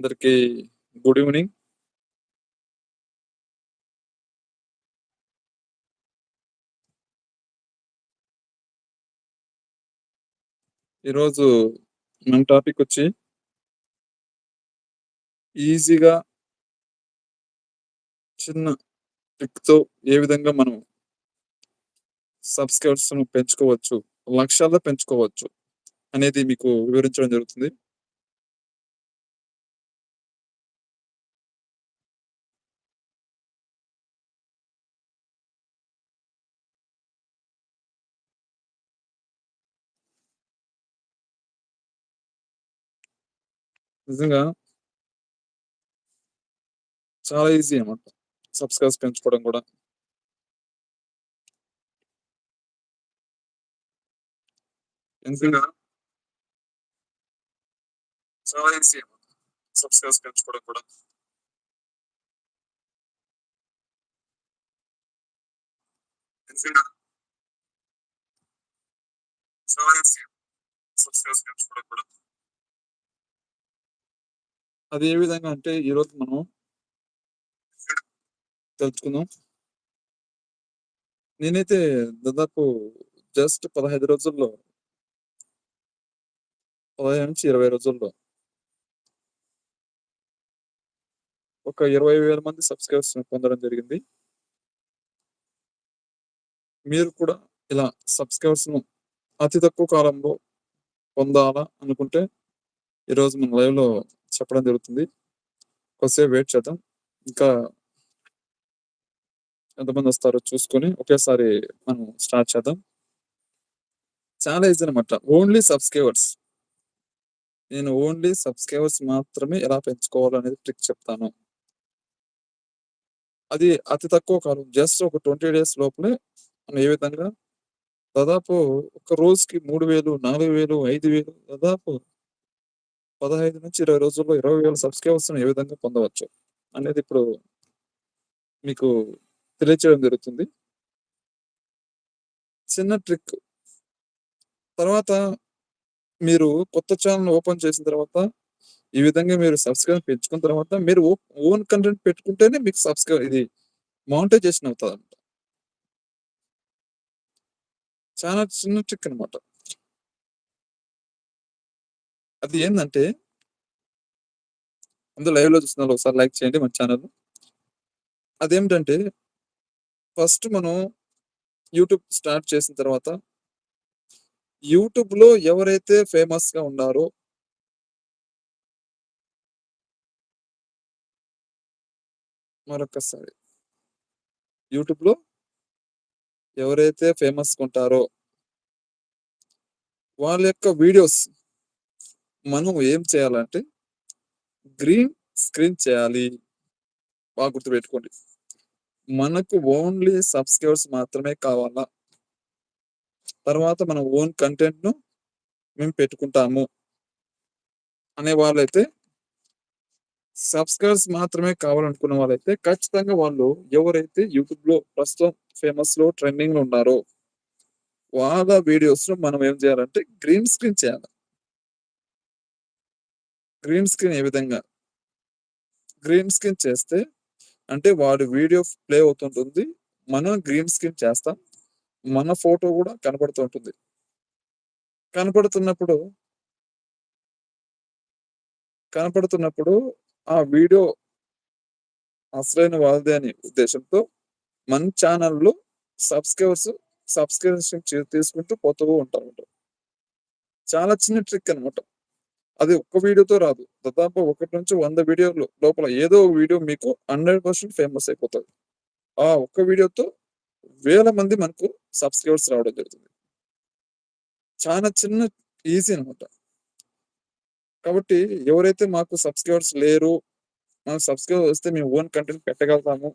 అందరికీ good evening. ఈరోజు మన టాపికొచ్చి ఈజీగా చిన్న ట్రిక్‌తో ఏ విధంగా మనం సబ్‌స్క్రైబర్స్‌ను పెంచుకోవచ్చు, లక్షల్లో పెంచుకోవచ్చు అనేది మీకు వివరించడం జరుగుతుంది. నిజంగా చాలా ఈజీ అన్నమాట. సబ్స్క్రైబ్స్ పెంచుకోవడం కూడా నిజంగా చాలా ఈజీ అన్నమాట. పెంచుకోవడం కూడా. నిజంగా చాలా ఈజీ. సబ్స్క్రైబ్స్ పెంచుకోవడం కూడా. అది ఏ విధంగా అంటే ఈరోజు మనం తెలుసుకుందాం. నేనైతే దాదాపు జస్ట్ 15 రోజుల్లో 15-20 రోజుల్లో ఒక ఇరవై వేల మంది సబ్స్క్రైబర్స్ పొందడం జరిగింది. మీరు కూడా ఇలా సబ్‌స్క్రైబర్స్‌ను అతి తక్కువ కాలంలో పొందాలా అనుకుంటే ఈరోజు మన లైవ్‌లో చెప్పడం జరుగుతుంది. కొద్దిసేపు వెయిట్ చేద్దాం. ఇంకా ఎంతమందొస్తారో చూసుకొని ఒకేసారి మనం స్టార్ట్ చేద్దాం. చాలా ఈజీ అనమాట ఓన్లీ సబ్‌స్క్రైబర్స్. నేను ఓన్లీ సబ్‌స్క్రైబర్స్ మాత్రమే ఎలా పెంచుకోవాలనేది ట్రిక్ చెప్తాను. అది అతి తక్కువ కాలం. జస్ట్ ఒక 20 డేస్ లోపలే మనం ఏ విధంగా దాదాపు ఒక రోజుకి 3000, 4000, 5000 దాదాపు 15-20 రోజుల్లో 20,000 సబ్‌స్క్రైబర్స్‌ని ఏ విధంగా పొందవచ్చు అనేది ఇప్పుడు మీకు తెలియచేయడం జరుగుతుంది. చిన్న ట్రిక్. తర్వాత మీరు కొత్త ఛానల్ ఓపెన్ చేసిన తర్వాత ఈ విధంగా మీరు సబ్‌స్క్రైబ్ పెంచుకున్న తర్వాత మీరు ఓ ఓన్ కంటెంట్ పెట్టుకుంటేనే మీకు సబ్‌స్క్రైబ్ ఇది మౌంటైజేషన్ అవుతుంది అనమాట చాలా చిన్న ట్రిక్ అన్నమాట. అది ఏందంటే అందరూ లైవ్‌లో చూస్తున్నారు ఒకసారి లైక్ చేయండి మన ఛానల్ అదేమిటంటే ఫస్ట్ మనం యూట్యూబ్ స్టార్ట్ చేసిన తర్వాత యూట్యూబ్‌లో ఎవరైతే ఫేమస్‌గా ఉన్నారో మరొక్కసారి. యూట్యూబ్‌లో ఎవరైతే ఫేమస్‌గా ఉంటారో వాళ్ళ యొక్క వీడియోస్ మనం ఏం చేయాలంటే గ్రీన్ స్క్రీన్ చేయాలి. బాగా గుర్తుపెట్టుకోండి. మనకు ఓన్లీ సబ్‌స్క్రైబర్స్ మాత్రమే కావాలా? తర్వాత మన ఓన్ కంటెంట్‌ను మేము పెట్టుకుంటాము. అనే వాళ్ళైతే సబ్‌స్క్రైబర్స్ మాత్రమే కావాలనుకున్న వాళ్ళైతే ఖచ్చితంగా వాళ్ళు ఎవరైతే యూట్యూబ్‌లో ప్రస్తుతం ఫేమస్‌లో ట్రెండింగ్‌లో ఉన్నారో వాళ్ళ వీడియోస్‌ను మనం ఏం చేయాలంటే గ్రీన్ స్క్రీన్ చేయాలి. గ్రీన్ స్క్రీన్ ఏ విధంగా? గ్రీన్ స్క్రీన్ చేస్తే అంటే వాడి వీడియో ప్లే అవుతుంటుంది. మనం గ్రీన్ స్క్రీన్ చేస్తాం. మన ఫోటో కూడా కనపడుతుంటుంది కనపడుతున్నప్పుడు కనపడుతున్నప్పుడు ఆ వీడియో అసలైన వాళ్ళదే అనే ఉద్దేశంతో మన ఛానల్లో సబ్‌స్క్రైబర్స్ సబ్‌స్క్రిప్షన్ తీసుకుంటూ పోతూ ఉంటారు చాలా చిన్న ట్రిక్ అన్నమాట. అది ఒక్క వీడియోతో రాదు. దాదాపు 1-100 వీడియోలు లోపల ఏదో ఒక వీడియో మీకు 100% ఫేమస్ అయిపోతుంది ఆ ఒక్క వీడియోతో వేల మంది మనకు సబ్‌స్క్రైబర్స్ రావడం జరుగుతుంది. చాలా చిన్న ఈజీ అనమాట కాబట్టి ఎవరైతే మాకు సబ్‌స్క్రైబర్స్ లేరు, మాకు సబ్స్క్రైబర్ వస్తే మేము ఓన్ కంటెంట్ పెట్టగలుగుతాము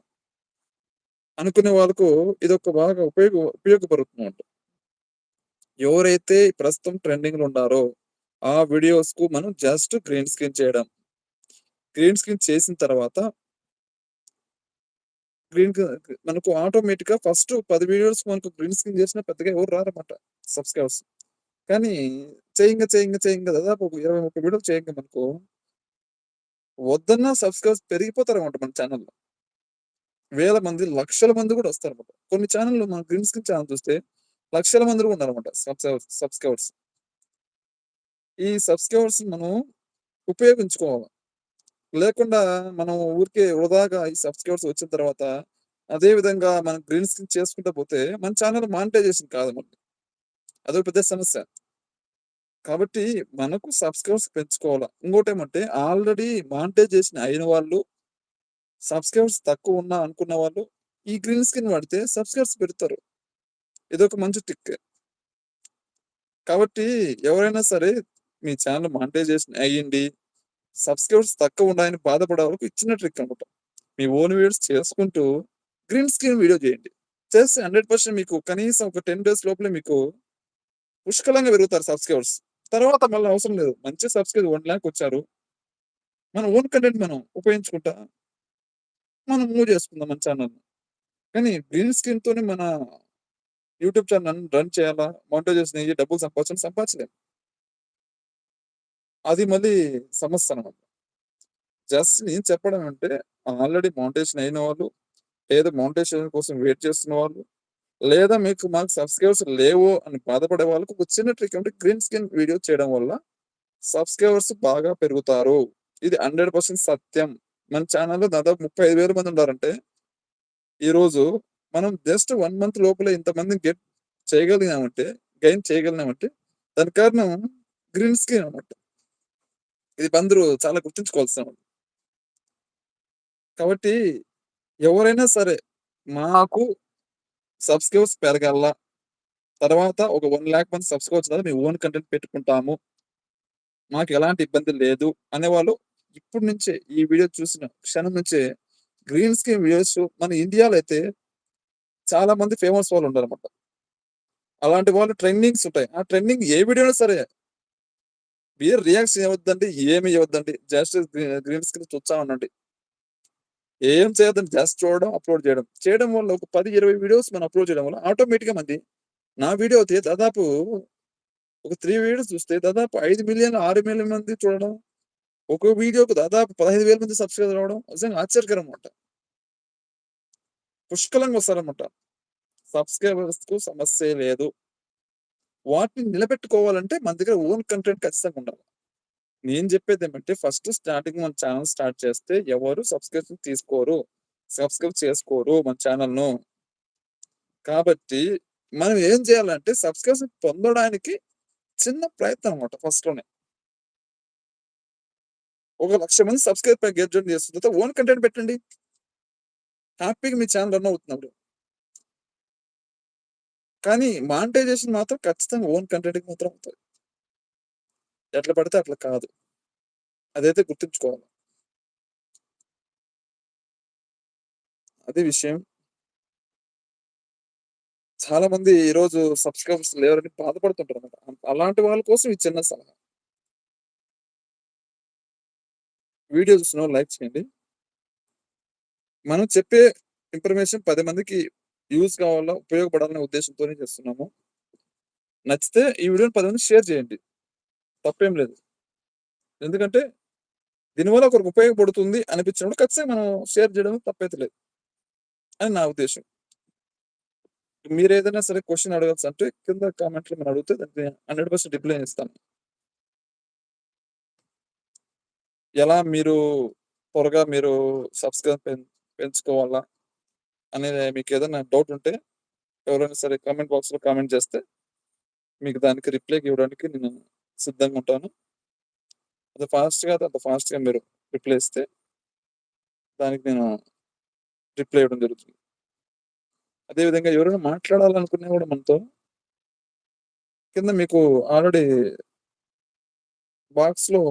అనుకునే వాళ్ళకు ఇది ఒక బాగా ఉపయోగ ఉపయోగపడుతుందన్నమాట. ఎవరైతే ప్రస్తుతం ట్రెండింగ్‌లో ఉన్నారో ఆ వీడియోస్కు మనం జస్ట్ గ్రీన్ స్క్రీన్ చేయడం. గ్రీన్ స్క్రీన్ చేసిన తర్వాత గ్రీన్ మనకు ఆటోమేటిక్గా ఫస్ట్ పది వీడియోస్ మనకు గ్రీన్ స్క్రీన్ చేసిన పెద్దగా ఎవరు రారన్నమాట సబ్‌స్క్రైబర్స్. కానీ చేయంగా, చేయంగా, చేయంగా దాదాపు ఒక 20, 30 వీడియోలు చేయంగా మనకు వద్దన్న సబ్స్క్రైబర్స్ పెరిగిపోతారనమాట మన ఛానల్‌లో. వేల మంది, లక్షల మంది కూడా వస్తారు అనమాట కొన్ని ఛానెల్‌లో మన గ్రీన్ స్క్రీన్ ఛానల్ చూస్తే లక్షల మంది కూడా ఉన్నారనమాట సబ్స్క్రైబర్స్ సబ్స్క్రైబర్స్. ఈ సబ్స్క్రైబర్స్ మనం ఉపయోగించుకోవాలి. లేకుండా మనం ఊరికే వృధాగా ఈ సబ్స్క్రైబర్స్ వచ్చిన తర్వాత అదే విధంగా మనం గ్రీన్ స్క్రీన్ చేసుకుంటా పోతే మన ఛానల్ మానిటైజేషన్ కాదు మళ్ళీ. అదొక పెద్ద సమస్య. కాబట్టి మనకు సబ్స్క్రైబర్స్ పెంచుకోవాలి ఇంకోటేమంటే ఆల్రెడీ మానిటైజేషన్ అయిన వాళ్ళు సబ్స్క్రైబర్స్ తక్కువ ఉన్నా అనుకున్న వాళ్ళు ఈ గ్రీన్ స్క్రీన్ వాడితే సబ్స్క్రైబర్స్ పెడతారు ఇదొక మంచి టిక్ కాబట్టి ఎవరైనా సరే మీ ఛానల్ మానిటైజేషన్ అయ్యింది. సబ్స్క్రైబర్స్ తక్కువ ఉన్నాయని బాధపడే వాళ్ళకి ఇచ్చిన ట్రిక్ అనమాట. మీ ఓన్ వీడియోస్ చేసుకుంటూ గ్రీన్ స్క్రీన్ వీడియో చేయండి. చేస్తే 100% మీకు కనీసం ఒక 10 డేస్ లోపలే మీకు పుష్కలంగా పెరుగుతారు సబ్స్క్రైబర్స్. తర్వాత మళ్ళీ అవసరం లేదు. మంచి సబ్స్క్రైబ్ వన్ ల్యాక్ వచ్చారు. మన ఓన్ కంటెంట్ మనం ఉపయోగించుకుంటా మనం మూవ్ చేసుకుందాం మన ఛానల్ కానీ గ్రీన్ స్క్రీన్‌తోనే మన యూట్యూబ్ ఛానల్ రన్ చేయాలా? మానిటైజేషన్ చేసి డబ్బులు సంపాదించాలని సంపాదించలేము అది మళ్ళీ సమస్య అనమాట జస్ట్ నేను చెప్పడం అంటే ఆల్రెడీ మౌంటేషన్ అయిన వాళ్ళు, లేదా మౌంటేషన్ కోసం వెయిట్ చేస్తున్న వాళ్ళు, లేదా మీకు మాకు సబ్స్క్రైబర్స్ లేవు అని బాధపడే వాళ్ళకి ఒక చిన్న ట్రిక్ అంటే గ్రీన్ స్కిన్ వీడియో చేయడం వల్ల సబ్స్క్రైబర్స్ బాగా పెరుగుతారు. ఇది 100% సత్యం. మన ఛానల్‌లో దాదాపు 35,000 మంది ఉన్నారంటే ఈరోజు మనం జస్ట్ వన్ మంత్ లోపల ఇంతమందిని గెట్ చేయగలిగామంటే, గెయిన్ చేయగలిగామంటే దాని కారణం గ్రీన్ స్క్రీన్ అనమాట ఇది అందరూ చాలా గుర్తుంచుకోవాల్సిన కాబట్టి ఎవరైనా సరే మాకు సబ్స్క్రైబర్స్ పెరగాల. తర్వాత ఒక వన్ ల్యాక్ మంది సబ్స్క్రైబర్స్ తర్వాత మేము ఓన్ కంటెంట్ పెట్టుకుంటాము. మాకు ఎలాంటి ఇబ్బంది లేదు అనేవాళ్ళు ఇప్పుడు నుంచే ఈ వీడియో చూసిన క్షణం నుంచే గ్రీన్ స్క్రీన్ వీడియోస్ మన ఇండియాలో అయితే చాలా మంది ఫేమస్ వాళ్ళు ఉన్నారన్నమాట. అలాంటి వాళ్ళు ట్రెండింగ్స్ ఉంటాయి. ఆ ట్రెండింగ్ ఏ వీడియో సరే మీరు రియాక్షన్ ఇవ్వద్దండి. ఏమి ఇవ్వద్దండి. జస్ట్ గ్రీన్ స్క్రీన్ చూస్తా ఉండండి. ఏం చేయొద్దండి. జస్ట్ చూడడం, అప్‌లోడ్ చేయడం. చేయడం వల్ల ఒక పది ఇరవై వీడియోస్ మనం అప్‌లోడ్ చేయడం వల్ల ఆటోమేటిక్‌గా మంది నా వీడియో అయితే దాదాపు ఒక త్రీ వీడియోస్ చూస్తే దాదాపు ఐదు మిలియన్ ఆరు మిలియన్ మంది చూడడం. ఒక వీడియోకు దాదాపు 15,000 మంది సబ్స్క్రైబర్ రావడం నిజంగా ఆశ్చర్యకరం అనమాట పుష్కలంగా వస్తారనమాట సబ్స్క్రైబర్స్‌కు సమస్య లేదు. వాటిని నిలబెట్టుకోవాలంటే మన దగ్గర ఓన్ కంటెంట్ ఖచ్చితంగా ఉండాలి. నేను చెప్పేది ఏమంటే ఫస్ట్ స్టార్టింగ్ మన ఛానల్ స్టార్ట్ చేస్తే ఎవరు సబ్స్క్రిప్షన్ తీసుకోరు. సబ్స్క్రైబ్ చేసుకోరు మన ఛానల్‌ను. కాబట్టి మనం ఏం చేయాలంటే సబ్స్క్రిప్షన్ పొందడానికి చిన్న ప్రయత్నం అనమాట ఫస్ట్‌లోనే. ఒక లక్ష మంది సబ్స్క్రైబ్ గెట్ చేస్తున్న ఓన్ కంటెంట్ పెట్టండి. హ్యాపీగా మీ ఛానల్ రన్ అవుతున్నప్పుడు. కానీ మానిటైజేషన్ మాత్రం ఖచ్చితంగా ఓన్ కంటెంట్‌కి మాత్రం అవుతుంది ఎట్లా పడితే అట్లా కాదు. అదైతే గుర్తుంచుకోవాలి. అది విషయం. చాలా మంది ఈరోజు సబ్స్క్రైబర్స్ లేరని బాధపడుతుంటారన్నమాట. అలాంటి వాళ్ళ కోసం ఈ చిన్న సలహా. వీడియో చూసిన లైక్ చేయండి. మనం చెప్పే ఇన్ఫర్మేషన్ పది మందికి యూజ్ కావాలా, ఉపయోగపడాలనే ఉద్దేశంతోనే చేస్తున్నాము. నచ్చితే ఈ వీడియోని పది మంది షేర్ చేయండి. తప్పేం లేదు. ఎందుకంటే దీనివల్ల ఒకరికి ఉపయోగపడుతుంది అనిపించినప్పుడు ఖచ్చితంగా మనం షేర్ చేయడం తప్పైతే లేదు. అని నా ఉద్దేశం. మీరు ఏదైనా సరే క్వశ్చన్ అడగాల్సి అంటే కింద కామెంట్‌లో మనం అడిగితే దానికి 100% రిప్లై ఇస్తాను. ఎలా మీరు త్వరగా మీరు సబ్స్క్రైబ్ పెంచుకోవాలా? అనేది మీకు ఏదైనా డౌట్ ఉంటే ఎవరైనా సరే కామెంట్ బాక్స్‌లో కామెంట్ చేస్తే మీకు దానికి రిప్లై ఇవ్వడానికి నేను సిద్ధంగా ఉంటాను. అది ఫాస్ట్‌గా అంత ఫాస్ట్‌గా మీరు రిప్లై ఇస్తే దానికి నేను రిప్లై ఇవ్వడం జరుగుతుంది. అదేవిధంగా ఎవరైనా మాట్లాడాలనుకునే కూడా మనతో కింద మీకు ఆల్రెడీ బాక్స్‌లో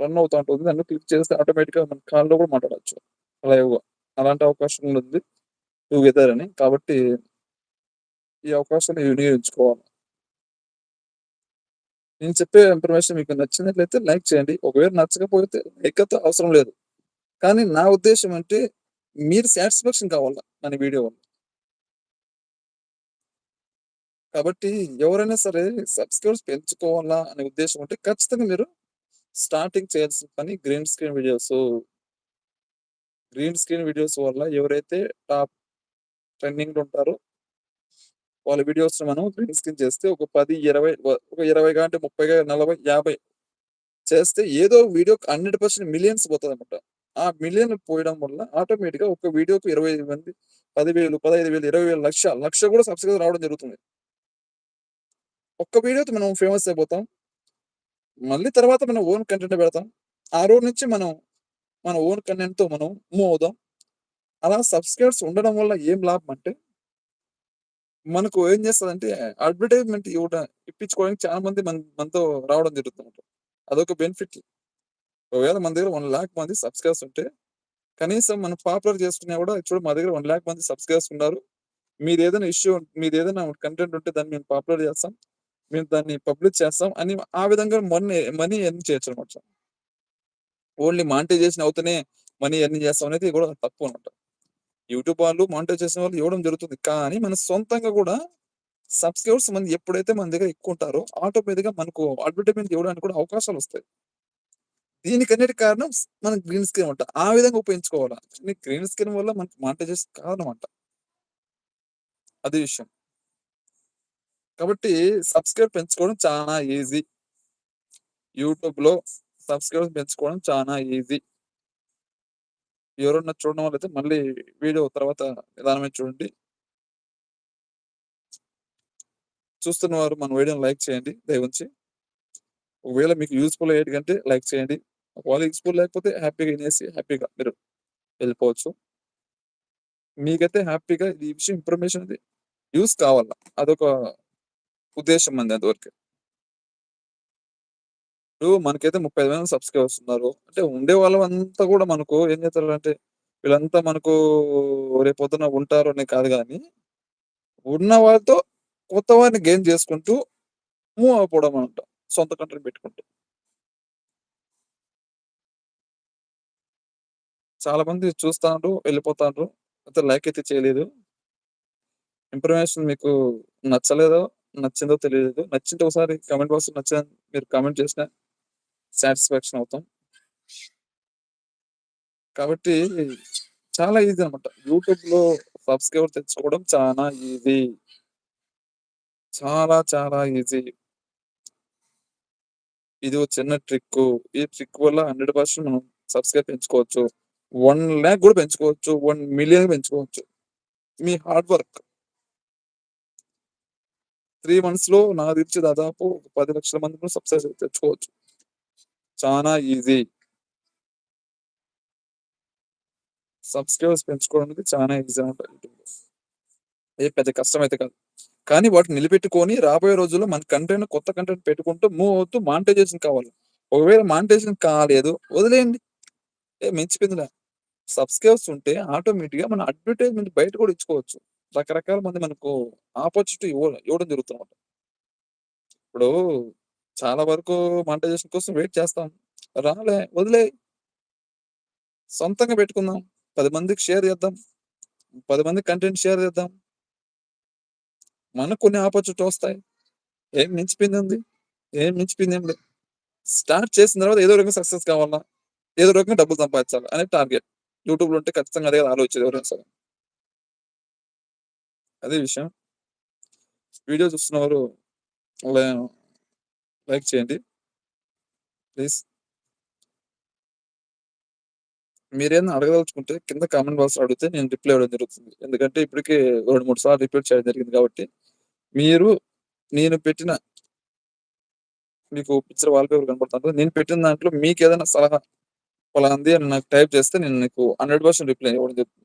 రన్ అవుతూ ఉంటుంది. దాన్ని క్లిక్ చేస్తే ఆటోమేటిక్‌గా మన కాల్‌లో కూడా మాట్లాడచ్చు లైవ్‌గా. అలాంటి అవకాశం ఉంది. టుగెదర్ అని. కాబట్టి ఈ అవకాశాన్ని వినియోగించుకోవాలి. నేను చెప్పే ఇన్ఫర్మేషన్ మీకు నచ్చినట్లయితే లైక్ చేయండి. ఒకవేళ నచ్చకపోతే లైక్ అయితే అవసరం లేదు. కానీ నా ఉద్దేశం అంటే మీరు సాటిస్ఫాక్షన్ కావాలా మన వీడియో వల్ల. కాబట్టి ఎవరైనా సరే సబ్స్క్రైబర్స్ పెంచుకోవాలా అనే ఉద్దేశం ఉంటే ఖచ్చితంగా మీరు స్టార్టింగ్ చేయాల్సిన పని green screen videos. Green screen videos వల్ల ఎవరైతే టాప్ ట్రెండింగ్ ఉంటారో వాళ్ళ వీడియోస్ మనం గ్రీన్ స్క్రీన్ చేస్తే ఒక పది ఇరవై ఒక 20 కంటే 30, 40, 50 చేస్తే ఏదో వీడియోకి 100% మిలియన్స్ పోతదన్నమాట. ఆ మిలియన్ పోయడం వల్ల ఆటోమేటిక్‌గా ఒక వీడియోకు ఇరవై మంది పదివేలు పదహైదు వేలు ఇరవై వేలు లక్ష, లక్ష కూడా సబ్స్క్రైబ్ రావడం జరుగుతుంది. ఒక్క వీడియోతో మనం ఫేమస్ అయిపోతాం. మళ్ళీ తర్వాత మనం ఓన్ కంటెంట్ పెడతాం. ఆ రోజు నుంచి మనం మన ఓన్ కంటెంట్‌తో మనం మూవ్ అవుదాం. అలా సబ్‌స్క్రైబర్స్ ఉండడం వల్ల ఏం లాభం అంటే మనకు ఏం చేస్తుందంటే అడ్వర్టైజ్‌మెంట్ ఇవ్వడం ఇప్పించుకోవడానికి చాలా మంది మన మనతో రావడం జరుగుతుంది అదొక బెనిఫిట్. ఒకవేళ మన దగ్గర వన్ ల్యాక్ మంది సబ్‌స్క్రైబర్స్ ఉంటే కనీసం మనం పాపులర్ చేసుకున్నా కూడా చూడు మా దగ్గర వన్ ల్యాక్ మంది సబ్‌స్క్రైబర్స్ ఉన్నారు. ఏదైనా ఇష్యూ మీరు ఏదైనా కంటెంట్ ఉంటే దాన్ని మేము పాపులర్ చేస్తాం. మేము దాన్ని పబ్లిష్ చేస్తాం అని ఆ విధంగా మనీ మనీ ఎర్న్ చేయొచ్చన్నమాట. ఓన్లీ మానిటైజేషన్ అవుతూనే మనీ ఎర్న్ చేస్తాం అనేది కూడా తప్పు అనమాట యూట్యూబ్ వాళ్ళు మానిటైజేషన్ వాళ్ళు ఇవ్వడం జరుగుతుంది. కానీ మన సొంతంగా కూడా సబ్‌స్క్రైబర్స్ మంది ఎప్పుడైతే మన దగ్గర ఎక్కువ ఉంటారో ఆటోమేటిక్‌గా మనకు అడ్వర్టైజ్‌మెంట్ ఇవ్వడానికి కూడా అవకాశాలు వస్తాయి దీనికన్నిటి కారణం స్ మన గ్రీన్ స్క్రీన్ అంట ఆ విధంగా ఉపయోగించుకోవాలి గ్రీన్ స్క్రీన్ వల్ల మనకు మానిటైజేషన్ కాదనమాట అది విషయం. కాబట్టి సబ్‌స్క్రైబ్ పెంచుకోవడం చాలా ఈజీ. యూట్యూబ్‌లో సబ్‌స్క్రైబర్స్ పెంచుకోవడం చాలా ఈజీ. ఎవరన్నా వల్ల అయితే మళ్ళీ వీడియో తర్వాత నిదానమే చూడండి. చూస్తున్న వారు మన వీడియోని లైక్ చేయండి దయవుంచి. ఒకవేళ మీకు యూజ్‌ఫుల్ అయ్యేటికంటే లైక్ చేయండి. ఒకవేళ యూస్ఫుల్ లేకపోతే హ్యాపీగా వినేసి హ్యాపీగా మీరు వెళ్ళిపోవచ్చు. మీకైతే హ్యాపీగా ఈ విషయం ఇన్ఫర్మేషన్ అది యూస్ కావాల. అదొక ఉద్దేశం అంది అంతవరకు ఇప్పుడు మనకైతే 35,000 సబ్‌స్క్రైబర్స్ ఉన్నారు. అంటే ఉండే వాళ్ళంతా కూడా మనకు ఏం చేస్తారంటే వీళ్ళంతా మనకు రేపొద్దున ఉంటారు అని కాదు కానీ ఉన్న వాళ్ళతో కొత్త వారిని గెయిన్ చేసుకుంటూ మూవ్ అయిపోవడం అనమాట సొంత కంట్రీ పెట్టుకుంటూ. చాలా మంది చూస్తాండ్రు, వెళ్ళిపోతాండ్రు. అయితే లైక్ అయితే చేయలేదు. ఇన్ఫర్మేషన్ మీకు నచ్చలేదో, నచ్చిందో తెలియలేదు. నచ్చింటే ఒకసారి కామెంట్ బాక్స్ నచ్చిందని మీరు కామెంట్ చేసినా సాటిస్ఫాక్షన్ అవుతాం. కాబట్టి చాలా ఈజీ అన్నమాట. యూట్యూబ్‌లో సబ్‌స్క్రైబర్ తెచ్చుకోవడం చాలా ఈజీ. చాలా చాలా ఈజీ. ఇది ఒక చిన్న ట్రిక్కు. ఈ ట్రిక్ వల్ల 100% మనం సబ్‌స్క్రైబ్ పెంచుకోవచ్చు. వన్ ల్యాక్ కూడా పెంచుకోవచ్చు. వన్ మిలియన్ పెంచుకోవచ్చు. మీ హార్డ్ వర్క్. 3 మంత్స్‌లో నా తెలిసి దాదాపు పది లక్షల మంది సబ్స్క్రైబ్ తెచ్చుకోవచ్చు. చానా ఈజీ. సబ్‌స్క్రైబర్స్ పెంచుకోవడం అనేది చానా ఈజీ ఉంటుంది ఏ పెద్ద అయితే కాదు. కానీ వాటిని నిలబెట్టుకొని రాబోయే రోజుల్లో మన కంటెంట్ కొత్త కంటెంట్ పెట్టుకుంటూ మూవ్ అవుతూ మానిటైజేషన్ కావాలి. ఒకవేళ మానిటైజేషన్ కాలేదు వదిలేయండి. ఏ మించిపోయిందిలే. సబ్‌స్క్రైబర్స్ ఉంటే ఆటోమేటిక్‌గా మన అడ్వర్టైజ్‌మెంట్ బయట కూడా ఇచ్చుకోవచ్చు. రకరకాల మంది మనకు ఆపర్చునిటీ ఇవ్వ ఇవ్వడం జరుగుతుందన్నమాట. ఇప్పుడు చాలా వరకు మానిటైజేషన్ కోసం వెయిట్ చేస్తాం. రాలే వదిలే సొంతంగా పెట్టుకుందాం. పది మందికి షేర్ చేద్దాం. పది మందికి కంటెంట్ షేర్ చేద్దాం. మనకు కొన్ని ఆపర్చునిటీ వస్తాయి. ఏం మించిపోయిందేముంది? ఏం మించిపోయింది ఏం లేదు. స్టార్ట్ చేసిన తర్వాత ఏదో రకంగా సక్సెస్ కావాలా? ఏదో రకంగా డబ్బులు సంపాదించాలి అనే టార్గెట్. యూట్యూబ్‌లో ఉంటే ఖచ్చితంగా అదే ఆలోచించేది ఎవరైనా సరే. అదే విషయం. వీడియో చూస్తున్నవారు లైక్ చేయండి. ప్లీజ్. మీరేమైనా అడగదలుచుకుంటే కింద కామెంట్ బాక్స్ అడిగితే నేను రిప్లై ఇవ్వడం జరుగుతుంది. ఎందుకంటే ఇప్పటికే 2, 3 సార్లు రిపీట్ చేయడం జరిగింది కాబట్టి మీరు నేను పెట్టిన మీకు పిక్చర్ వాల్‌పేపర్ కనపడుతుంటది. నేను పెట్టిన దాంట్లో మీకు ఏదైనా సలహా పలానాది అని నాకు టైప్ చేస్తే నేను నీకు 100% రిప్లై ఇవ్వడం జరుగుతుంది.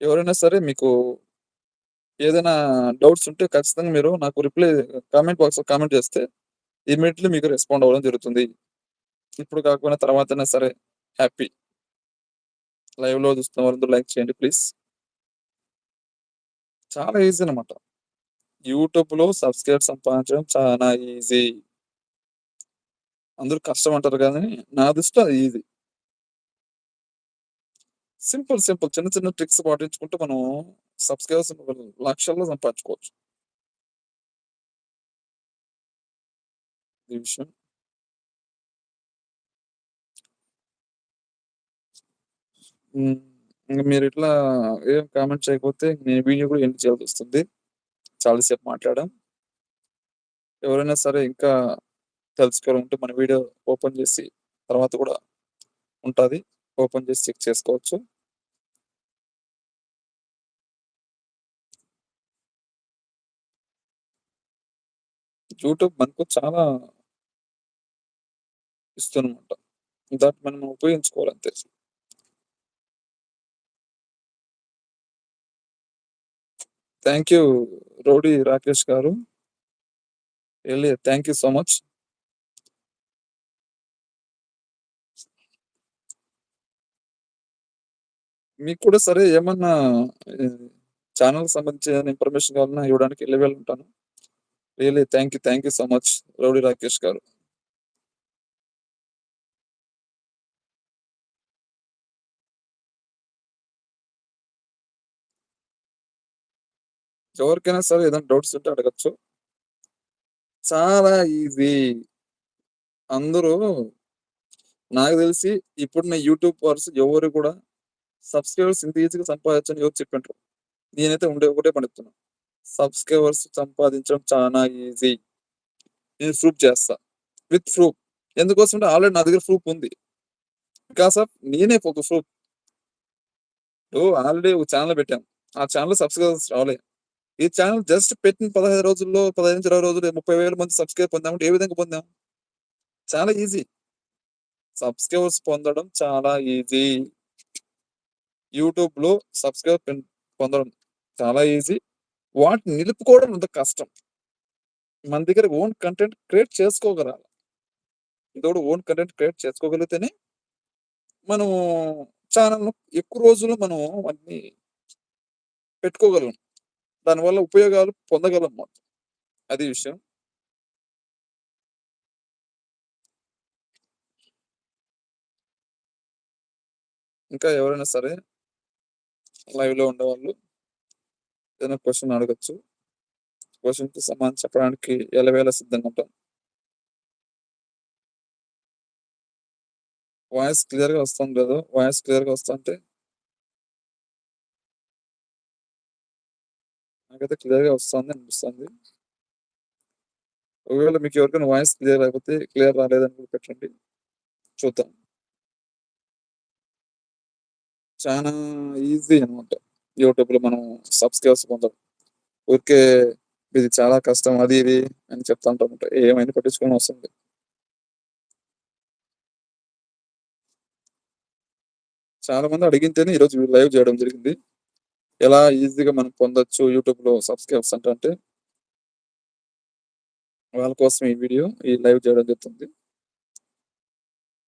ఎవరైనా సరే మీకు ఏదైనా డౌట్స్ ఉంటే ఖచ్చితంగా మీరు నాకు రిప్లై కామెంట్ బాక్స్‌లో కామెంట్ చేస్తే ఇమీడియట్లీ మీకు రెస్పాండ్ అవ్వడం జరుగుతుంది. ఇప్పుడు కాకపోయినా తర్వాతైనా సరే హ్యాపీ. లైవ్‌లో చూస్తున్న వాళ్ళందరూ లైక్ చేయండి ప్లీజ్. చాలా ఈజీ అన్నమాట. యూట్యూబ్‌లో సబ్‌స్క్రైబ్ సంపాదించడం చాలా ఈజీ. అందరూ కష్టం అంటారు కానీ నా దృష్టి అది ఈజీ. సింపుల్ సింపుల్ చిన్న చిన్న ట్రిక్స్ పాటించుకుంటే మనం సబ్స్క్రైబర్స్ లక్షల్లో సంపాదించుకోవచ్చు. మీరు ఇట్లా ఏం కామెంట్ చేయకపోతే నేను వీడియో కూడా ఎండ్ చేయాల్సి వస్తుంది. చాలాసేపు మాట్లాడాం. ఎవరైనా సరే ఇంకా తెలుసుకోవాలంటే మన వీడియో ఓపెన్ చేసి తర్వాత కూడా ఉంటుంది. ఓపెన్ చేసి చెక్ చేసుకోవచ్చు. యూట్యూబ్ మనకు చాలా ఇస్తుందన్నమాట దాన్ని మనం ఉపయోగించుకోవాలంతే. Thank you rowdy Rakesh garu. Really thank you so much. మీకు కూడా సరే ఏమన్నా ఛానల్ సంబంధించిన ఇన్ఫర్మేషన్ కావాలన్నా ఇవ్వడానికి వెళ్ళి ఉంటాను. Really thank you, thank you so much rowdy Rakesh garu. ఎవరికైనా సరే ఏదైనా డౌట్స్ ఉంటే అడగొచ్చు. చాలా ఈజీ. అందరూ నాకు తెలిసి ఇప్పుడున్న యూట్యూబర్స్ ఎవరు కూడా సబ్స్క్రైబర్స్ ఇంత ఈజీగా సంపాదించని ఎవరు చెప్పిండ్రు. నేనైతే ఉండే ఒకటే పని సబ్స్క్రైబర్స్ సంపాదించడం చాలా ఈజీ. నేను ప్రూఫ్ చేస్తా. With proof. ఎందుకోసం అంటే ఆల్రెడీ నా దగ్గర ప్రూఫ్ ఉంది. బికాస్ ఆఫ్ నేనే ఒక ప్రూఫ్. ఓ ఆల్రెడీ ఒక ఛానల్ పెట్టాం. ఆ ఛానల్ సబ్స్క్రైబర్స్ రాలే. ఈ ఛానల్ జస్ట్ పెట్టిన 15 రోజుల్లో 15-20 రోజుల్లో 30,000 మంది సబ్స్క్రైబ్ పొందామంటే ఏ విధంగా పొందాం? చాలా ఈజీ. సబ్స్క్రైబర్స్ పొందడం చాలా ఈజీ. యూట్యూబ్‌లో సబ్స్క్రైబ్ పెన్ పొందడం చాలా ఈజీ. వాటిని నిలుపుకోవడం అంత కష్టం. మన దగ్గర ఓన్ కంటెంట్ క్రియేట్ చేసుకోగలాలి. ఇదోడు ఓన్ కంటెంట్ క్రియేట్ చేసుకోగలిగితేనే మనము ఛానల్ను ఎక్కువ రోజులు మనం వాటిని పెట్టుకోగలం. దానివల్ల ఉపయోగాలు పొందగలం అది విషయం. ఇంకా ఎవరైనా సరే లైవ్‌లో ఉండేవాళ్ళు ఏదైనా క్వశ్చన్ అడగచ్చు క్వశ్చన్కి సమాధానం చెప్పడానికి ఎలవేళ సిద్ధంగా ఉంటాం. వాయిస్ క్లియర్‌గా వస్తుంది కదా! వాయిస్ క్లియర్‌గా వస్తాంటే నాకైతే క్లియర్‌గా వస్తుంది అనిపిస్తుంది. ఒకవేళ మీకు ఎవరికైనా వాయిస్ క్లియర్ లేకపోతే క్లియర్ రాలేదని కూడా పెట్టండి. చూద్దాం. చాలా ఈజీ అన్నమాట. యూట్యూబ్‌లో మనం సబ్స్క్రైబ్స్ పొందడం. ఊరికే ఇది చాలా కష్టం అది ఇది అని చెప్తా ఉంటాం ఏమైనా పట్టించుకొని వస్తుంది చాలా మంది అడిగితేనే ఈరోజు లైవ్ చేయడం జరిగింది. ఎలా ఈజీగా మనం పొందొచ్చు యూట్యూబ్‌లో సబ్స్క్రైబర్స్ అంట అంటే వాళ్ళ కోసం ఈ వీడియో, ఈ లైవ్ చేయడం జరుగుతుంది.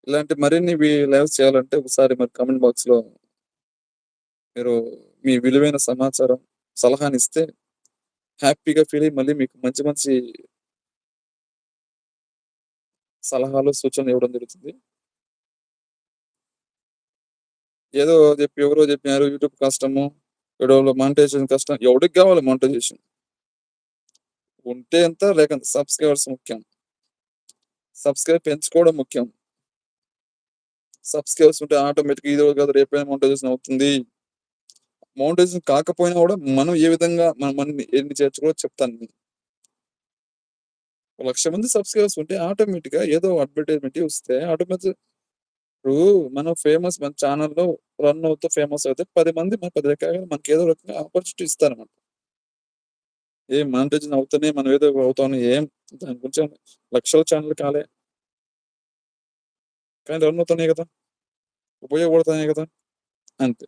ఇలాంటి మరిన్ని వి లైవ్స్ చేయాలంటే ఒకసారి మరి కామెంట్ బాక్స్‌లో మీరు మీ విలువైన సమాచారం, సలహానిస్తే హ్యాపీగా ఫీల్ అయ్యి మళ్ళీ మీకు మంచి మంచి సలహాలు, సూచనలు ఇవ్వడం జరుగుతుంది. ఏదో చెప్పి ఎవరో చెప్పినారు యూట్యూబ్ కష్టము. వీడియోలో మానిటైజేషన్ కష్టం. ఎవడికి కావాలి మానిటైజేషన్? ఉంటే ఎంత లేక సబ్స్క్రైబర్స్ ముఖ్యం. సబ్స్క్రైబ్ పెంచుకోవడం ముఖ్యం. సబ్స్క్రైబర్స్ ఉంటే ఆటోమేటిక్‌గా ఇది కాదు రేపే మానిటైజేషన్ అవుతుంది. మానిటైజేషన్ కాకపోయినా కూడా మనం ఏ విధంగా మన మనని ఎన్ని చేర్చుకో చెప్తాను నేను. లక్ష మంది సబ్స్క్రైబర్స్ ఉంటే ఆటోమేటిక్‌గా ఏదో అడ్వర్టైజ్‌మెంట్ వస్తే ఆటోమేటిక్ ఇప్పుడు మనం ఫేమస్ మన ఛానల్లో రన్ అవుతూ ఫేమస్ అయితే పది మంది మన పది రకాలుగా మనకి ఏదో రకంగా ఆపర్చునిటీ ఇస్తారన్నమాట. ఏం మానిటైజన్ అవుతానే మనం ఏదో అవుతాను ఏం దాని గురించి లక్షల ఛానల్ కాలే. కానీ రన్ అవుతున్నాయి కదా! ఉపయోగపడుతున్నాయి కదా! అంతే.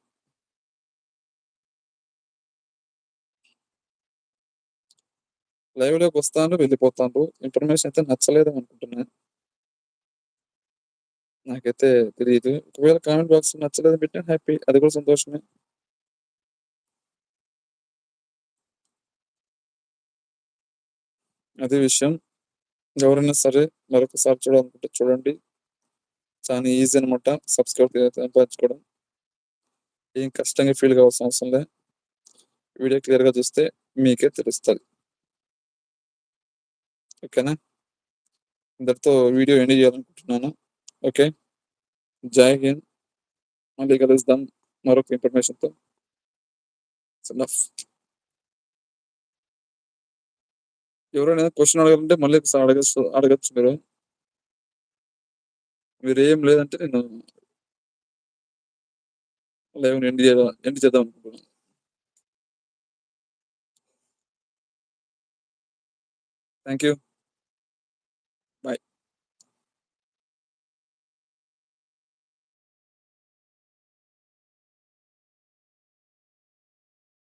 లైవ్‌లోకి వస్తాను, వెళ్ళిపోతాను. ఇన్ఫర్మేషన్ అయితే నచ్చలేదు అనుకుంటున్నా. నాకైతే తెలీదు. ఒకవేళ కామెంట్ బాక్స్ నచ్చలేదు పెట్టినా హ్యాపీ. అది కూడా సంతోషమే. అది విషయం. ఎవరైనా సరే మరొకసారి చూడాలనుకుంటే చూడండి. చాలా ఈజీ అనమాట సబ్స్క్రైబ్ సంపాదించుకోవడం. ఏం కష్టంగా ఫీల్ కావాల్సిన అవసరం లే. వీడియో క్లియర్‌గా చూస్తే మీకే తెలుస్తుంది ఓకేనా? ఇంతటితో వీడియో ఎండ్ చేయాలనుకుంటున్నాను. ఓకే. జై హింద్. మళ్ళీ కలుద్దాం. మరొక ఇన్ఫర్మేషన్తో ఎవరైనా క్వశ్చన్ అడగాలంటే మళ్ళీ ఒకసారి అడగచ్చు అడగచ్చు మీరు మీరు ఏం లేదంటే నేను లైవ్ ఎండ్ చేద్దాం ఎండ్ చేద్దాం అనుకుంటున్నాను థ్యాంక్ యూ